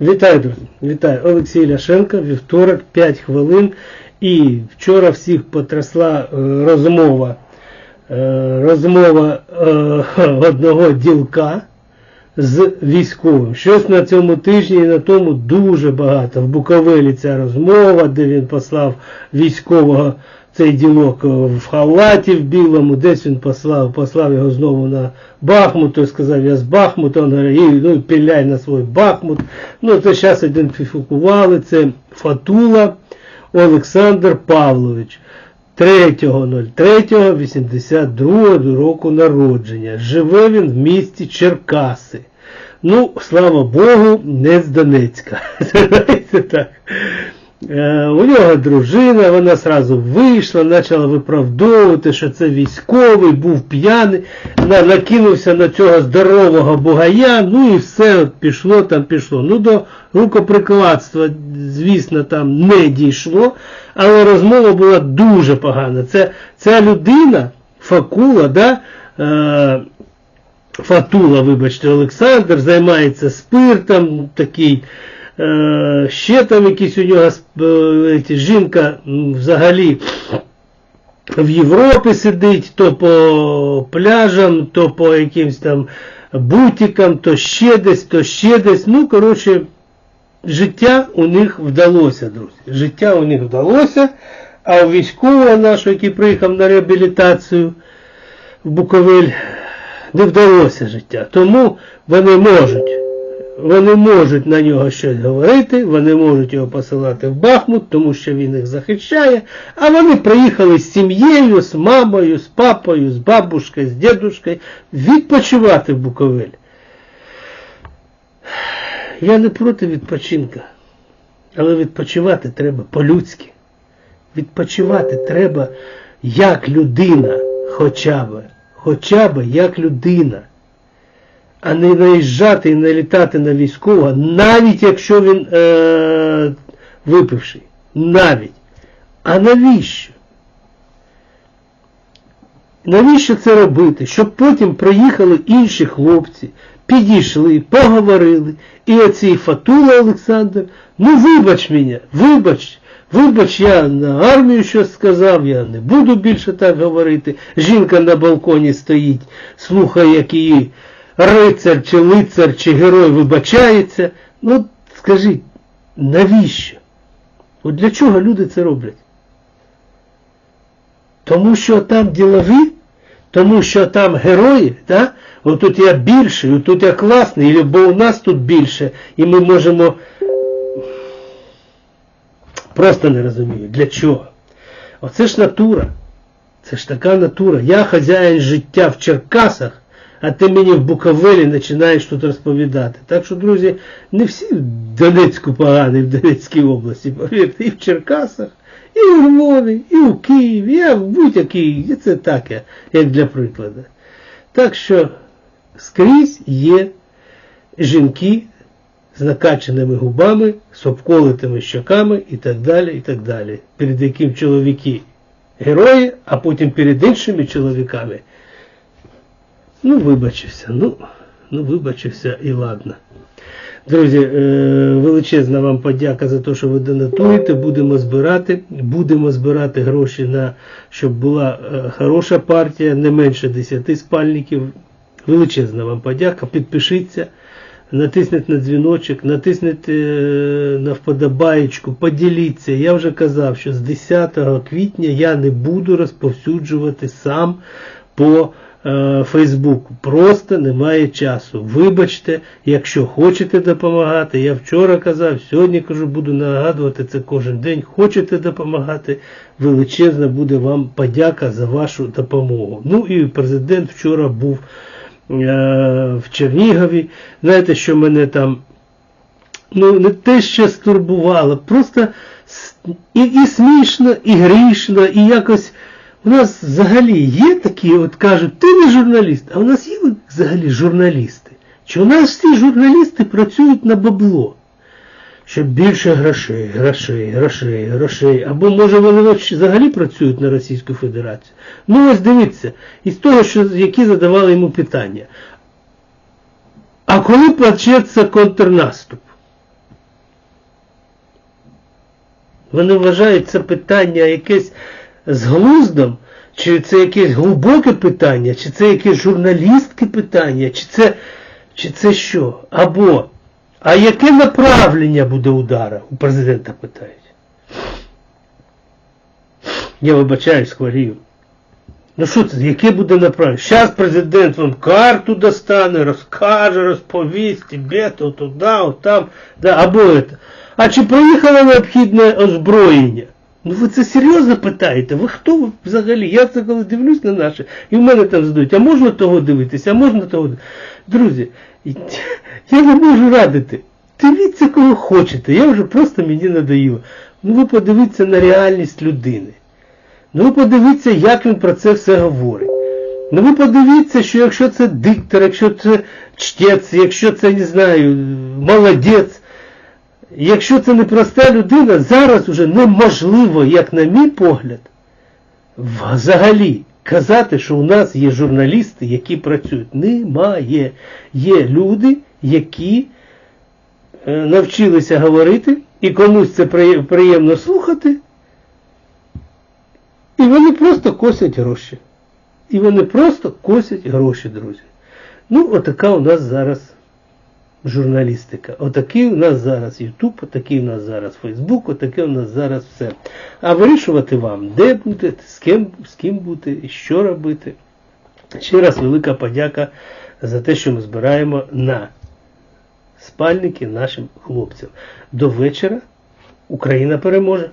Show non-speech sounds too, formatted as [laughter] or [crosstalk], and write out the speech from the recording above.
Вітаю, друзі! Вітаю! Олексій Ляшенко, вівторок, 5 хвилин. І вчора всіх потрясла е, розмова, е, розмова е, [laughs] одного ділка з військовим. Щось на цьому тижні і на тому дуже багато. В Буковелі ця розмова, де він послав військового цей ділок е, в халаті в білому, десь він послав, послав його знову на Бахмут, той сказав, я з Бахмута, він говорить, ну піляй на свій Бахмут. Ну, це зараз ідентифікували, це Фатула Олександр Павлович. 3.03.82 року народження. Живе він в місті Черкаси. Ну, слава Богу, не з Донецька. [laughs] Знаєте так. Е, У нього дружина, вона сразу вийшла, почала виправдовувати, що це військовий, був п'яний, накинувся на цього здорового бугая, ну і все пішло там пішло. Ну до рукоприкладства, звісно, там не дійшло, але розмова була дуже погана. Це, ця людина, Факула, да, е, Фатула, вибачте, Олександр, займається спиртом, такий. Е, ще там якісь у нього е, жінка взагалі в Європі сидить, то по пляжам, то по якимсь там бутікам, то ще десь, то ще десь. Ну, коротше, життя у них вдалося, друзі. Життя у них вдалося, а у військового нашого, який приїхав на реабілітацію в Буковель, не вдалося життя. Тому вони можуть. Вони можуть на нього щось говорити, вони можуть його посилати в Бахмут, тому що він їх захищає. А вони приїхали з сім'єю, з мамою, з папою, з бабушкою, з дідушкою відпочивати в Буковель. Я не проти відпочинка, але відпочивати треба по-людськи. Відпочивати треба як людина, хоча б, хоча б як людина а не наїжджати і налітати на військового, навіть якщо він е- випивший. Навіть. А навіщо? Навіщо це робити? Щоб потім приїхали інші хлопці, підійшли, поговорили. І оцей Фатула Олександр, ну вибач мене, вибач, вибач, я на армію щось сказав, я не буду більше так говорити. Жінка на балконі стоїть, слухає, як її рицар чи лицар чи герой вибачається. Ну, скажіть, навіщо? От для чого люди це роблять? Тому що там ділові, тому що там герої, да? От я більший, тут я класний, бо у нас тут більше, і ми можемо. Просто не розумію, для чого? Оце ж натура. Це ж така натура. Я хазяїн життя в Черкасах, а ти мені в Буковелі починаєш тут розповідати. Так що, друзі, не всі в Донецьку погані, в Донецькій області, повірте, і в Черкасах, і в Львові, і в Києві, я в будь-якій, і це так, як для прикладу. Так що скрізь є жінки з накачаними губами, з обколитими щоками і так далі, і так далі. Перед яким чоловіки герої, а потім перед іншими чоловіками. Ну, вибачився, ну, ну вибачився і ладно. Друзі, е, величезна вам подяка за те, що ви донатуєте. Будемо збирати. Будемо збирати гроші на щоб була е, хороша партія, не менше 10 спальників. Величезна вам подяка. Підпишіться, натисніть на дзвіночок, натисніть е, на вподобаєчку, поділіться. Я вже казав, що з 10 квітня я не буду розповсюджувати сам по Фейсбуку. Просто немає часу. Вибачте, якщо хочете допомагати, я вчора казав, сьогодні кажу, буду нагадувати це кожен день. Хочете допомагати, величезна буде вам подяка за вашу допомогу. Ну і президент вчора був е, в Чернігові. Знаєте, що мене там ну не те, що стурбувало, просто і, і смішно, і грішно, і якось. У нас взагалі є такі, от кажуть, ти не журналіст, а у нас є взагалі журналісти. Чи у нас всі журналісти працюють на бабло? Щоб більше грошей, грошей, грошей, грошей. Або може вони взагалі працюють на Російську Федерацію. Ну ось дивіться, із того, що, які задавали йому питання. А коли почнеться контрнаступ? Вони вважають це питання якесь з глуздом, чи це якесь глибоке питання, чи це якесь журналістське питання, чи це, чи це що? Або, а яке направлення буде удара? У президента питають. Я вибачаюсь, хворію. Ну що це, яке буде направлення? Зараз президент вам карту достане, розкаже, розповість, тебе то туди, там, да, або це. А чи проїхало необхідне озброєння? Ну ви це серйозно питаєте? Ви хто взагалі? Я це коли дивлюсь на наше, і в мене там задають, а можна того дивитися, а можна того дивитися? Друзі, я не можу радити. Дивіться, кого хочете, я вже просто мені надаю. Ну ви подивіться на реальність людини. Ну ви подивіться, як він про це все говорить. Ну ви подивіться, що якщо це диктор, якщо це чтець, якщо це, не знаю, молодець, якщо це не проста людина, зараз уже неможливо, як на мій погляд, взагалі казати, що у нас є журналісти, які працюють. Немає. Є люди, які е, навчилися говорити, і комусь це приємно слухати, і вони просто косять гроші. І вони просто косять гроші, друзі. Ну, отака у нас зараз журналістика. Отакий у нас зараз Ютуб, отакий у нас зараз Фейсбук, отаке у нас зараз все. А вирішувати вам, де бути, з ким, з ким бути що робити. Ще раз велика подяка за те, що ми збираємо на спальники нашим хлопцям. До вечора Україна переможе.